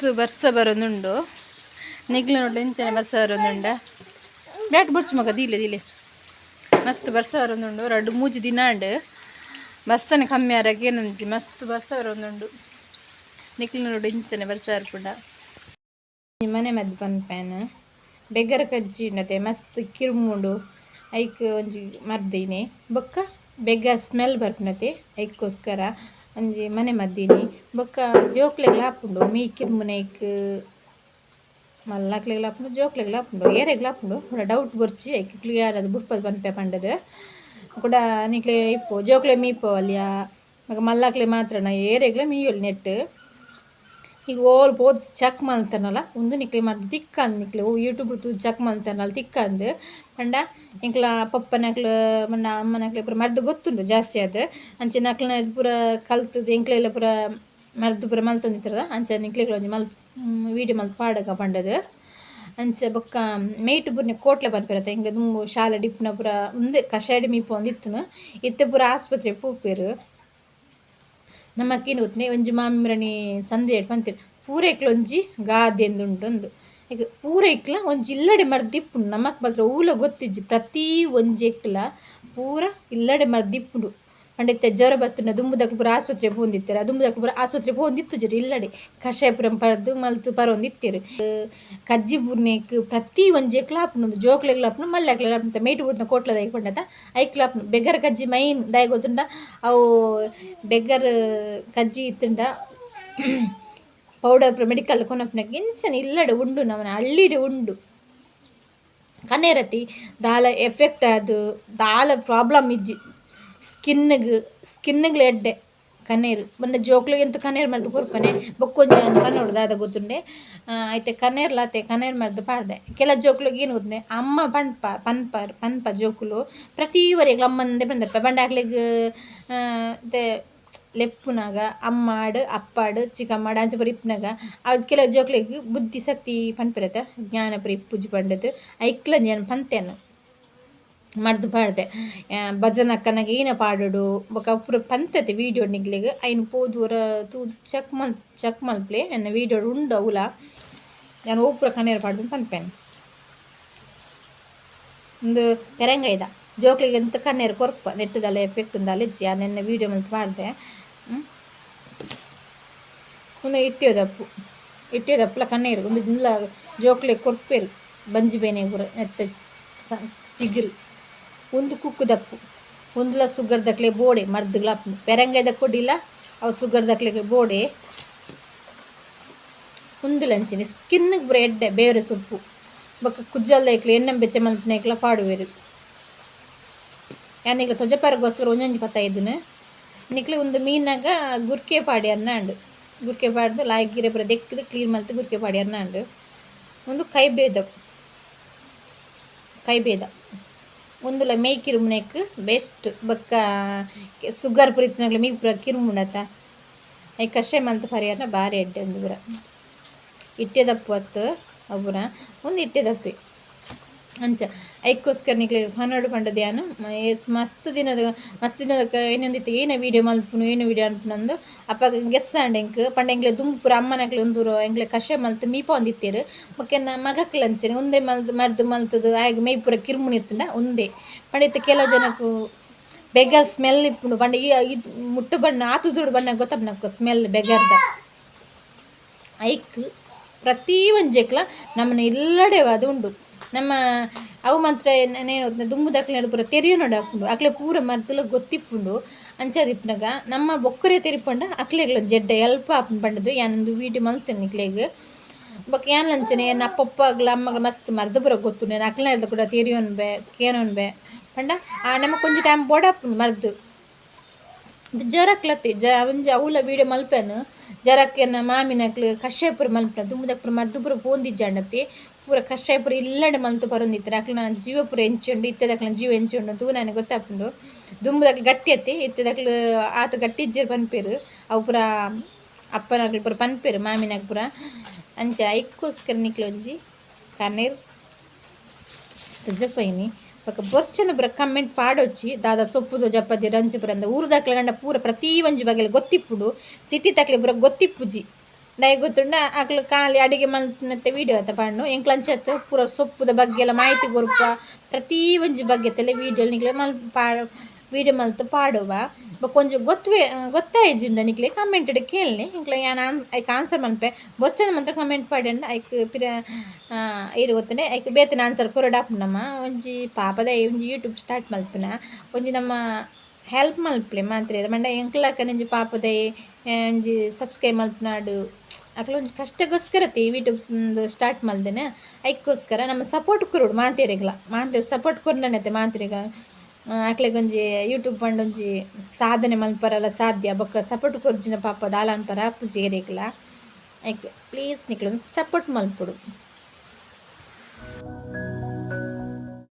ಮಸ್ತ್ ಬರ್ಸ ಬರೋದುಂಡು. ನಿಗ್ಲ ನೋಡಿ ಇಂಚನೆ ಬರ್ಸ ಬರೋದುಂಡ. ಬ್ಯಾಟ್ ಬುಡ್ಚು ಮಗ, ದೀಲೆ ದೀಲೆ. ಮಸ್ತ್ ಬರ್ಸ ಬರೋದುಂಡು. ರಡ್ ಮೂಜಿ ದಿನಾಂಡ್ ಬಸ್ಸನೆ ಕಮ್ಮಿ ಆರಾಗ ಏನಂಜಿ ಮಸ್ತ್ ಬರ್ಸ ಬರೋದುಂಡು. ನಿಕ್ಲ ನೋಡಿ ಇಂಚನೆ ಬರ್ಸ ಬರ್ಪುಂಡ ಮನೆ ಮದ್ದು ಪನ್ಪೇನ ಬೆಗ್ಗರ ಕಜ್ಜಿ ಉಂಡತೆ, ಮಸ್ತ್ ಕಿರುಮುಂಡು ಐಕ್ ಒಂಜಿ ಮರ್ದೇನೆ. ಬೊಕ್ಕ ಬೆಗ್ಗ ಸ್ಮೆಲ್ ಬರ್ಪುನತೆ ಐಕ್ಕೋಸ್ಕರ. ಒಂಜಿ ಮನೆ ಮದ್ದೀನಿ. ಬೊಕ್ಕ ಜೋಕ್ಲೆಗ್ಲ ಹಾಪುಂಡು ಮೀ ಕಿರ್ಮುನೈಕ್ ಮಲ್ಲಕ್ಲೆಗ್ಲ ಹಾಪುಂಡು, ಜೋಕ್ಲೆಗ್ಲ ಹಾಪುಂಡು, ಏರೆಗ್ಲ ಹಾಪುಂಡು. ಕೂಡ ಡೌಟ್ ಐಕ್ ಕ್ಲಿಯರ್ ಅದು ಬುಡ್ಪದು ಪನ್ಪೆ ಪಂಡದು. ಕೂಡ ನಿಕ್ಲೆ ಇಪ್ಪು, ಜೋಕ್ಲೆ ಮೀಪವಲ್ಯ ಮಗ ಮಲ್ಲಾಕ್ಲೆ ಮಾತ್ರನ, ಏರೆಗ್ಲ ಮೀಯೊಲಿ ನೆಟ್ ಈಗ ಓಲ್ ಪೋದ್ ಚೆಕ್ ಮಲ್ತಾನಲ್ಲ ಒಂದು ನಿಕ್ಲೆ ಮಾಡಿ ತಿಕ್ಕಂದು ನಿಕ್ಲಿ. ಓ ಯೂಟ್ಯೂಬ್ ಚಕ್ ಮಲ್ತಾನಲ್ಲ ತಿಕ್ಕಂದು ಪಂಡ ಇಂಕ್ಲ ಪಪ್ಪನಕ್ಲು ಮಣ್ಣ ಅಮ್ಮನಕ್ಲೆ ಪೂರ ಮರ್ದು ಗೊತ್ತುಂಡು ಜಾಸ್ತಿ ಅದು ಅಂಚೆ ನಕ್ಲನ ಪೂರ ಕಲ್ತದ್ದು ಎಲ್ಲ ಪೂರ ಮರ್ದು ಪೂರ ಮಲ್ತೊಂದಿತ್ತದ ಅಂಚೆ ನಿಕ್ಲಿಗಳು ಒಂಜಿ ಮಲ್ ವೀಡಿಯೋ ಮಲ್ತ್ ಪಾಡಗ ಪಂಡದು. ಅಂಚೆ ಬೊಕ್ಕ ಮೇಟ್ ಪೂರ್ನೆ ಕೋಟ್ಲೆ ಬರ್ಪಿರತ್ತ. ಹಿಂಗೆ ತುಂಬ ಶಾಲೆ ಡಿಪ್ನ ಪೂರ ಮುಂದೆ ಕಷಾಯಡಿ ಮೀಪು ಒಂದಿತ್ತು ಇತ್ತೆ ಪೂರ ಆಸ್ಪತ್ರೆ ಪೂಪೇರು. ನಮ್ಮ ಅಕ್ಕಿನ ಉತ್ನೆ ಒಂಜಿ ಮಾಮಿರಣಿ ಸಂದೆ ಪೂರೆ ಪೂರೈಕ್ಲ ಒಂಜಿ ಗಾದೆಂದುಂಡು ಒಂದು ಈಗ ಪೂರೈಕ್ಲ ಒಂಜಿ ಇಲ್ಲಡೆ ಮರ್ದಿಪ್ಪುಂಡು ನಮಕ್ ಮಾತ್ರ ಊಲ ಗೊತ್ತಿಜ್ಜಿ. ಪ್ರತಿ ಒಂಜಿ ಎಕ್ಲ ಪೂರ ಇಲ್ಲಡೆ ಮರ್ದಿಪ್ಪುಂಡು ಪಂಡಿತ್ತ ಜ್ವರ ಬತ್ತುನ ದುಂಬುದಕ್ಕೆ ಪೂರ ಆಸ್ಪತ್ರೆ ಪೋಂದಿತ್ತಾರೆ. ದುಂಬುದಕ್ಕೆ ಪೂರ ಆಸ್ಪತ್ರೆ ಪೋಂದಿತ್ತು ಜರಿ ಇಲ್ಲಡೆ. ಕಷಾಯ ಪುರಂ ಪರ್ದು ಮಲ್ತು ಪರೊಂದಿತ್ತೇರು. ಕಜ್ಜಿ ಬೂರ್ನೇಕ್ ಪ್ರತಿ ಒಂಜಿ ಎಕ್ಲ ಆಪುಂಡು ಜೋಕ್ಲೆಗ್ಲ ಆಪುಂಡು ಮಲ್ಲೆಗ್ಲ ಆಪುಂಡು ಮೇಯ್ಟ್ ಬುಡ್ನ ಕೋಟ್ಲ ದೈಕೊಂಡತ ಐಕ್ಲ ಆಪುಂಡು ಬೆಗ್ಗರ ಕಜ್ಜಿ ಮೈನ್ ದಯ ಗೊತ್ತುಂಡ ಅವು ಬೆಗ್ಗರ್ ಕಜ್ಜಿ ಇತ್ತುಂಡ. ಪೌಡರ್ ಮೆಡಿಕಲ್ ಕೊನಪ್ನಕ್ಕೆ ಇಂಚನೆ ಇಲ್ಲಡೆ ಉಂಡು ನವನ ಹಳ್ಳಿಡೆ ಉಂಡು. ಕಣ್ಣೇರತಿ, ದಾಲ ಎಫೆಕ್ಟ್ ಅದು ದಾಲ ಪ್ರಾಬ್ಲಮ್ ಇಜ್ಜಿ. ಸ್ಕಿನ್ನಿಗೆ ಸ್ಕಿನ್ನಿಗೆ ಎಡ್ಡೆ, ಕಣ್ಣೀರು. ಬಂದ ಜೋಕ್ಲಿಗೆ ಎಂತ ಕಣ್ಣೀರು ಮರ್ದು ಕೊರ್ಪನೆ ಬೊಕ್ಕೊಂಜ ಕನ್ನೋಡು ದಾದ ಗೊತ್ತುಂಡೆ. ಐತೆ ಕಣ್ಣೀರ್ ಲಾತೆ, ಕಣ್ಣೀರ್ ಮರ್ದು ಪಾಡ್ದೆ. ಕೆಲ ಜೋಕ್ಲಿಗೆ ಏನು ಗೊತ್ತನೆ ಅಮ್ಮ ಪನ್ಪ ಪನ್ಪ ಪನ್ಪ ಜೋಕುಲು ಪ್ರತಿ ವರೆಗೆ ಅಮ್ಮಂದೆ ಬಂದಿರ್ಪ. ಬಂಡಾಗ್ಲಿಗೆ ಲೆಪ್ಪುನಾಗ, ಅಮ್ಮಾಡು, ಅಪ್ಪಾಡು, ಚಿಕ್ಕಮ್ಮಾಡು ಅಂಚ ಪೂರ ಇಪ್ಪನಾಗ ಅದು ಕೆಲ ಜೋಕ್ಲಿಗೆ ಬುದ್ಧಿ ಶಕ್ತಿ ಪನ್ಪಿರತ್ತ ಜ್ಞಾನ ಪೂರ ಪೂಜೆ ಪಂಡದು ಐಕ್ಲ ಜ್ಞಾನ ಮರ್ದು ಪಾಡ್ದೆ. ಭಜನ ಅಕ್ಕನಾಗ ಏನ ಪಾಡೋಡು? ಬೊಕ ಪಂತತೆ ವೀಡಿಯೋ ನಿಗ್ಲಿಗೆ. ಐನ್ ಪೋದೂರ ತೂದು ಚಕ್ ಮಲ್, ಚೆಕ್ ಮಲ್ಪ್ಲೆ ಎನ್ನ ವೀಡಿಯೋ ಉಂಡು ಅವಲ. ನಾನು ಒಬ್ಬರ ಕಣ್ಣೀರು ಪಾಡ್ದು ಪನ್ಪೇನು ಒಂದು ಪೆರಂಗೈದ ಜೋಕ್ಲಿಗೆ ಅಂತ ಕಣ್ಣೀರು ಕೊರ್ಪ. ನೆಟ್ಟದಲ್ಲ ಎಫೆಕ್ಟ್ ಇಜ್ಜಿ ಆ ನೆನ್ನೆ ವೀಡಿಯೋ ಮಲ್ತು ಮಾಡಿದೆ ಒಂದು ಇಟ್ಟಿಯೋದಪ್ಪು. ಇಟ್ಟಿಯೋದಪ್ಪಲ ಕಣ್ಣೀರು. ಒಂದು ಇಲ್ಲ ಜೋಕ್ಲೆ ಕೊರ್ಪೇರು. ಬಂಜಿ ಬೇನೆ ಪೂರ ನೆತ್ತ ಚಿಗುರು ಒಂದು ಕುಕ್ಕುದಪ್ಪು ಒಂದ್ಲ ಸುಗರ್ ದಕ್ಲೆ ಬೋಡೆ ಮರ್ದುಗ್ಲ ಪೆರಂಗೈದ ಕೊಡಿಲ್ಲ ಅವು ಸುಗರ್ ದಕ್ಲೆ ಬೋಡೆ. ಒಂದು ಲಂಚಿನಿ ಸ್ಕಿನ್ಗೆ ಬರೀ ಎಡ್ಡೆ, ಬೇರೆ ಸೊಪ್ಪು. ಬೊಕ್ಕ ಕುಜ್ಜಲ್ದ ಐಕ್ಲೆ ಎಣ್ಣೆ ಬೆಚ್ಚ ಮಲ್ಪನ ಇಕ್ಲ ಪಾಡುವೆರು ಯಾನಿಕ್ಲ ತೊಜಪರಗೋಸ್ಕರ ಒಂಜೊಂಜಿ ಪತ್ತ ಇದ್ದನು ನಿಕ್ಲೆ ಒಂದು ಮೀನಾಗ ಗುರ್ಕೆ ಪಾಡಿ ಅನ್ನಂಡು. ಗುರ್ಕೆ ಪಾಡ್ದು ಲಾಯ್ಗಿರೆ ಬರ ದೆಕ್ಕದು ಕ್ಲೀನ್ ಮಲ್ತು ಗುರ್ಕೆ ಪಾಡಿ ಅನ್ನಂಡು. ಒಂದು ಕೈ ಬೇದ ಕೈ ಬೇದ ಒಂದುಲ ಮೇ ಕಿರುಮುನೆಕ್ ಬೆಸ್ಟ್ ಬೊಕ್ಕ ಸುಗರ್ ಪುರಿತ್ನಾಗ್ಲ ಮೀ ಪೂರ ಕಿರುಮುಂಡತ ಐ ಕಷೆ ಮಲ್ತು ಪರಿಹಾರ ಬಾರಿ ಎಡ್ಡೆ ಒಂದು ಪುರ ಇಟ್ಟೆದಪ್ಪು ಅತ್ತು ಅವುರ ಒಂದು ಇಟ್ಟೆದಪ್ಪೆ ಅಂಚ ಐಕ್ಕೋಸ್ಕರ ನಿಕ್ಲೆ ಹನ್ನೆರಡು ಪಂಡ ಧ್ಯಾನ ಮಸ್ತ್ ದಿನದ ಮಸ್ತ್ ದಿನದ ಏನೊಂದಿತ್ತು, ಏನ ವೀಡಿಯೋ ಮಲ್ಪುನು, ಏನು ವೀಡಿಯೋ ಅನ್ಪುನಂದು ಅಪ್ಪ ಗೆಸ್ ಎಂಕ್ ಪಂಡ ಎಂಗ್ಲೆ ದುಂಪುರ ಅಮ್ಮನಕ್ಲೆ ಒಂದೂರು ಎಂಗ್ಲೆ ಕಷೆ ಮಲ್ತು, ಮೀಪ ಒಂದಿತ್ತೇರು ಬೊಕ್ಕೆನ ಮಗಕ್ಲೆ ಅಂಚನೆ ಒಂದೇ ಮಲ್ದು, ಮರ್ದು ಮಲ್ತದು ಆಗ ಮೇಯ್ಪುರ ಕಿರುಮುನಿ ಇತ್ತಂಡ, ಒಂದೇ. ಪಂಡಿತ್ತು ಕೆಲವು ಜನಕ್ಕೂ ಬೆಗಲ್ ಸ್ಮೆಲ್ ಇಪ್ಪುಂಡು, ಪಂಡ ಈ ಇದು ಮುಟ್ಟು ಬಣ್ಣ ಆತುದುಡು ಬಣ್ಣ ಗೊತ್ತಪ್ಪ ಸ್ಮೆಲ್ ಬೆಗರ್ದ. ಐಕ್, ಪ್ರತಿ ಒಂಜೆಕ್ಲ ನಮ್ಮನ್ನ ಇಲ್ಲಡೆ ಅದು ಉಂಡು ನಮ್ಮ ಅವು ಮಾತ್ರ ನೇನು ದುಂಬುದಕ್ಲೆ ಪೂರ ತೆರಿಯೋ ನೋಡ ಹಾಕೊಂಡು ಅಕ್ಲೆ ಪೂರ ಮರ್ತುಲ ಗೊತ್ತಿಪ್ಪುಂಡು. ಅಂಚಾದಿಪ್ಪನಾಗ ನಮ್ಮ ಬೊಕ್ಕರೆ ತೆರಿಪಂಡ ಅಕ್ಲೆಗ್ಲ ಜಡ್ಡ ಎಲ್ಪ ಆಪುಂಡು ಪಂಡದು. ಯಾನೊಂದು ವೀಡಿಯೋ ಮಲ್ತೇನೆ ನಿಕ್ಲೆಗ್ ಬಕ್ ಯಾನ್ ಲಂಚನೆ? ಅಪ್ಪಪ್ಪ ಅಪ್ಪಪ್ಪಗ್ಲ ಅಮ್ಮಗಳು ಮಸ್ತ್ ಮರ್ದು ಪೂರ ಗೊತ್ತು. ನಾನು ಅಕ್ಲೆ ಕೂಡ ತೆರಿಯೋನ್ ಬೇ ಕೇನೋನ್ ಬೇ ಪಂಡ? ಆ, ನಮ್ಮ ಕೊಂಚ ಟೈಮ್ ಬೋಡಾಪುಂಡು ಮರ್ದು. ಜರಕ್ಲತ್ತಿ. ಜ, ಒಂಜಿ, ಅವಲ ವೀಡಿಯೋ ಮಲ್ಪೆನು. ಜರಕ್ಕೆನ ಮಾಮಿನಕ್ಲು ಕಶ್ಯಪುರ ಮಲ್ಪುನ ಮಲ್ಪನ ಮರ್ದುಪುರ ಪೂರ ಬೋಂದಿ ಪೂರ ಕಶ್ಯಪುರ ಇಲ್ಲಡೆ ಮಲ್ತು ಬರೊಂದಿತ್ತರ ಅಕ್ಲ ಜೀವ ಪೂರ ಎಂಚುಂಡು ಇತ್ತದಕ್ಲ ಜೀವ ಎಂಚುಂಡು ತೂ ನನಗೆ ಗೊತ್ತಾಪುಂಡು. ದುಂಬುದಕ್ಲು ಗಟ್ಟಿ ಅತ್ತಿ ಇತ್ತದಕ್ಲು ಆತ ಗಟ್ಟಿ ಇಜ್ಜರ್ ಪನ್ಪೇರು. ಅವು ಪೂರ ಅಪ್ಪನಕ್ಲು ಪೂರ ಪನ್ಪೇರು ಮಾಮಿನಾಗ ಪೂರ. ಅಂಚ ಐಕ್ಕೋಸ್ಕರ ನಿಕ್ಲೊಂಜಿ ಕಣ್ಣೀರ್. ಜಪ್ಪೈನಿ ಬೊಕ ಬೊರ್ಚನ ಪೂರ ಕಮೆಂಟ್ ಪಾಡೊಚ್ಚಿ, ದಾದ ಸೊಪ್ಪುದು ಜಪ್ಪದಿ ರಂಜು ಬರಂದ ಊರು ದಾಖಲೆ ಗಂಡ ಪೂರ ಪ್ರತಿ ಒಂಜಿ ಬಗೆಲ ಗೊತ್ತಿಪ್ಪುಡು. ಸಿಟಿ ತಕ್ಲೆ ಪೂರ ಗೊತ್ತಿಪ್ಪುಜಿ. ದಯ ಗೊತ್ತುಂಡ ಅಕ್ಲು ಖಾಲಿ ಅಡಿಗೆ ಮಲ್ಪನತ್ತೆ ವಿಡಿಯೋ ಅಂತ ಪಂಡು ಎಂಕ್ಲಂಚತ್ತು ಪೂರ ಸೊಪ್ಪುದ ಬಗ್ಗೆ ಎಲ್ಲ ಮಾಹಿತಿ ಕೊರ್ಪ ಪ್ರತಿ ಒಂಜಿ ಬಗ್ಗೆ ತಲೆ ವಿಡಿಯೋ ನಿಕ್ಲೆ ಮಲ್ ಪಾ ವಿಡಿಯೋ ಮಲ್ತು ಪಾಡುವ. ಕೊಂಚ ಗೊತ್ತುವೆ ಗೊತ್ತಾಯ್ಜಿಂಡ ನಿಕ್ಲೆ? ಕಮೆಂಟ್ ಕೇಳಲಿ ಇಂಕ್ಲ ಯಾನ್ ಐಕ್ ಆನ್ಸರ್ ಮನ್ಪೆ. ಬೊಚ್ಚದ ಮಾತ್ರ ಕಮೆಂಟ್ ಪಾಡಂಡ ಐಕ್ ಪಿರ ಇರು ಗೊತ್ತನೆ. ಐಕ್ ಬೇತನ ಆನ್ಸರ್ ಕೊರಡಾಪುಂಡಮ್ಮ ಒಂಜಿ ಪಾಪದ, ಒಂಜಿ ಯೂಟ್ಯೂಬ್ ಸ್ಟಾರ್ಟ್ ಮಲ್ಪನ. ಒಂಜಿ ನಮ್ಮ ಹೆಲ್ಪ್ ಮಲ್ಪಲೆ, ಮಾತ್ರ. ಮಂಡ ಎಂಕ್ಲಕ್ಕ ನಂಜಿ ಪಾಪದ ಒಂಜಿ ಸಬ್ಸ್ಕ್ರೈಬ್ ಮಲ್ಪನಾಡು ಅಕ್ಲ ಒಂಜಿ ಕಷ್ಟಗೋಸ್ಕರ ತಿ ಯೂಟ್ಯೂಬ್ ಸ್ಟಾರ್ಟ್ ಮಲ್ದೇನೆ. ಐಕ್ಕೋಸ್ಕರ ನಮ್ಮ ಸಪೋರ್ಟ್ ಕೊರೋಡು ಮಾತೇರೆಗ್ಲ ಮಾತೇರು ಸಪೋರ್ಟ್ ಕೊರ್ನನತೆ ಮಾತೆರೆಗ ಅಕ್ಲೆಗೊಂಜಿ ಯೂಟ್ಯೂಬ್ ಪಂಡೊಂಜಿ ಸಾಧನೆ ಮಲ್ಪರಲ ಸಾಧ್ಯ, ಬೊಕ್ಕ ಸಪೋರ್ಟ್ ಕೊರ್ಜಿನ ಪಾಪ ದಾಲಾನ್ಪರ ಪೂಜೆ ಏರೆಗ್ಲ ಐಕ್ ಪ್ಲೀಸ್ ನಿಕ್ಲೊಂದು ಸಪೋರ್ಟ್ ಮಲ್ಪೊಡು.